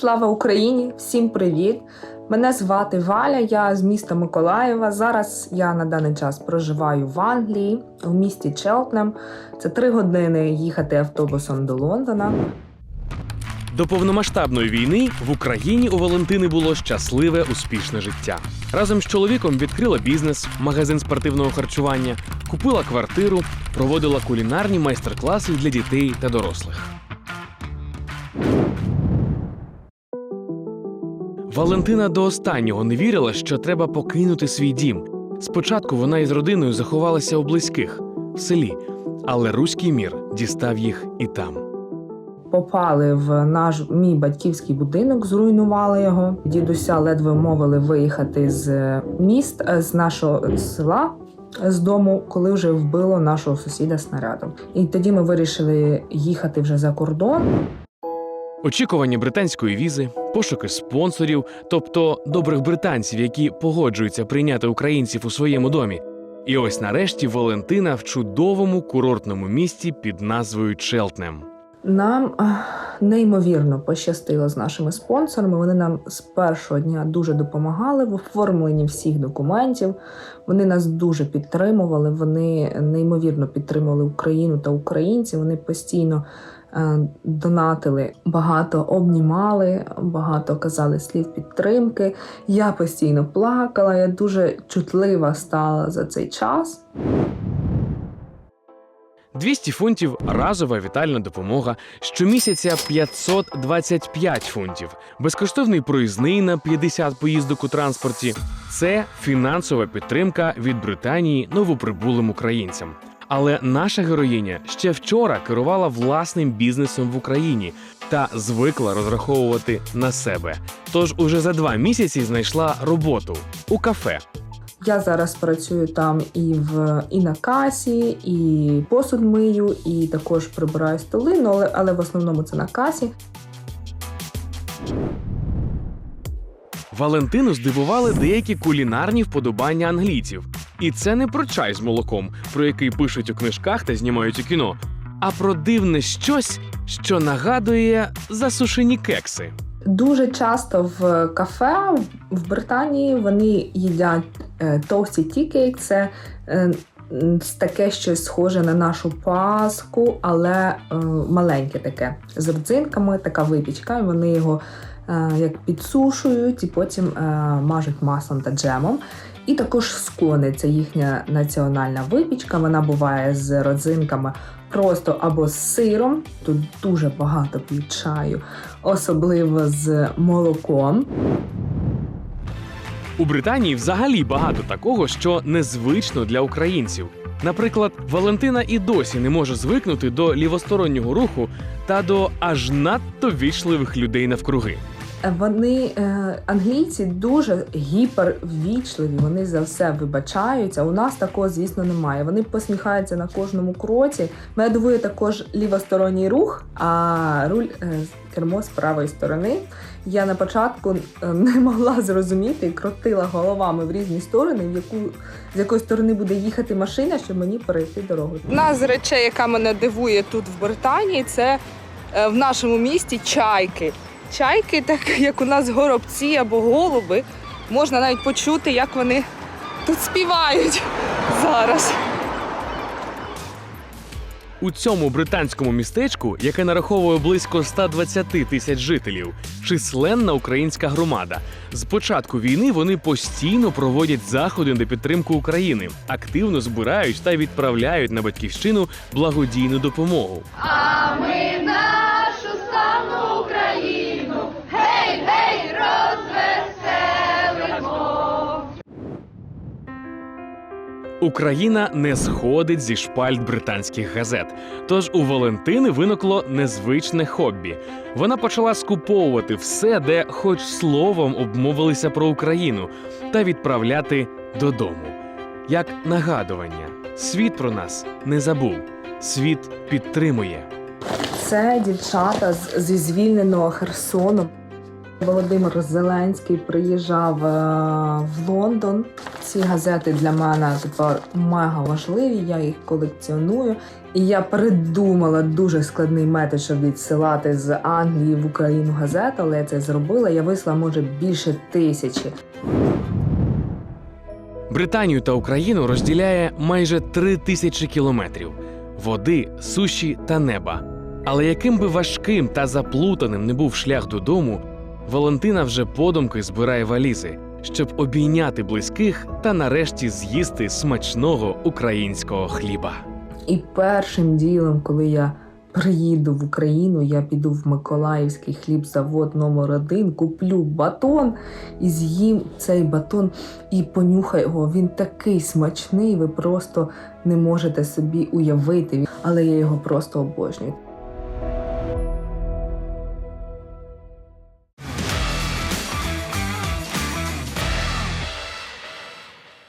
Слава Україні! Всім привіт! Мене звати Валя, я з міста Миколаєва. Зараз я на даний час проживаю в Англії, в місті Челтнем. Це три години їхати автобусом до Лондона. До повномасштабної війни в Україні у Валентини було щасливе успішне життя. Разом з чоловіком відкрила бізнес, магазин спортивного харчування, купила квартиру, проводила кулінарні майстер-класи для дітей та дорослих. Валентина до останнього не вірила, що треба покинути свій дім. Спочатку вона із родиною заховалася у близьких в селі, але руський мір дістав їх і там. Попали в наш мій батьківський будинок, зруйнували його. Дідуся ледве мовили виїхати з міст е, з нашого села. З дому, коли вже вбило нашого сусіда снарядом, і тоді ми вирішили їхати вже за кордон. Очікування британської візи, пошуки спонсорів, тобто добрих британців, які погоджуються прийняти українців у своєму домі. І ось нарешті Валентина в чудовому курортному місті під назвою Челтнем. Нам неймовірно пощастило з нашими спонсорами. Вони нам з першого дня дуже допомагали в оформленні всіх документів. Вони нас дуже підтримували. Вони неймовірно підтримували Україну та українців. Вони постійно донатили, багато обнімали, багато казали слів підтримки. Я постійно плакала. Я дуже чутлива стала за цей час. 200 фунтів разова вітальна допомога, щомісяця 525 фунтів, безкоштовний проїзний на 50 поїздок у транспорті. Це фінансова підтримка від Британії новоприбулим українцям. Але наша героїня ще вчора керувала власним бізнесом в Україні та звикла розраховувати на себе. Тож уже за два місяці знайшла роботу у кафе. Я зараз працюю там і в і на касі, і посуд мию, і також прибираю столи, ну, але, але в основному це на касі. Валентину здивували деякі кулінарні вподобання англійців. І це не про чай з молоком, про який пишуть у книжках та знімають у кіно, а про дивне щось, що нагадує засушені кекси. Дуже часто в кафе в Британії вони їдять е, tea cake. Це таке щось схоже на нашу паску, але е, маленьке таке з родзинками, така випічка. і Вони його е, як підсушують і потім мажуть маслом та джемом. І також скони це їхня національна випічка. Вона буває з родзинками просто або з сиром. Тут дуже багато п'ють чаю, особливо з молоком. У Британії взагалі багато такого, що незвично для українців. Наприклад, Валентина і досі не може звикнути до лівостороннього руху та до аж надто вічливих людей навкруги. Вони е, англійці дуже гіпервічливі. Вони за все вибачаються. У нас такого, звісно, немає. Вони посміхаються на кожному кроці. Мене дивує також лівосторонній рух, а руль е, кермо з правої сторони. Я на початку е, не могла зрозуміти і крутила головами в різні сторони, в яку з якої сторони буде їхати машина, щоб мені перейти дорогу. Одна з речей, яка мене дивує тут в Британії, це в нашому місті чайки. Чайки, так як у нас горобці або голуби, можна навіть почути, як вони тут співають зараз. У цьому британському містечку, яке нараховує близько 120 тисяч жителів, численна українська громада. З початку війни вони постійно проводять заходи на підтримку України, активно збирають та відправляють на батьківщину благодійну допомогу. Україна не сходить зі шпальт британських газет. Тож у Валентини виникло незвичне хобі. Вона почала скуповувати все, де хоч словом обмовилися про Україну, та відправляти додому. Як нагадування, світ про нас не забув, світ підтримує. Це дівчата зі звільненого Херсону. Володимир Зеленський приїжджав е, в Лондон. Ці газети для мене тепер мега важливі. Я їх колекціоную. І я придумала дуже складний метод, щоб відсилати з Англії в Україну газет, але я це зробила. Я вислала може більше тисячі. Британію та Україну розділяє майже три тисячі кілометрів води, суші та неба. Але яким би важким та заплутаним не був шлях додому, Валентина вже подумки збирає валізи, щоб обійняти близьких та нарешті з'їсти смачного українського хліба. І першим ділом, коли я приїду в Україну, я піду в Миколаївський хлібзавод номер 1 куплю батон і з'їм цей батон і понюхаю його. Він такий смачний, ви просто не можете собі уявити. Але я його просто обожнюю.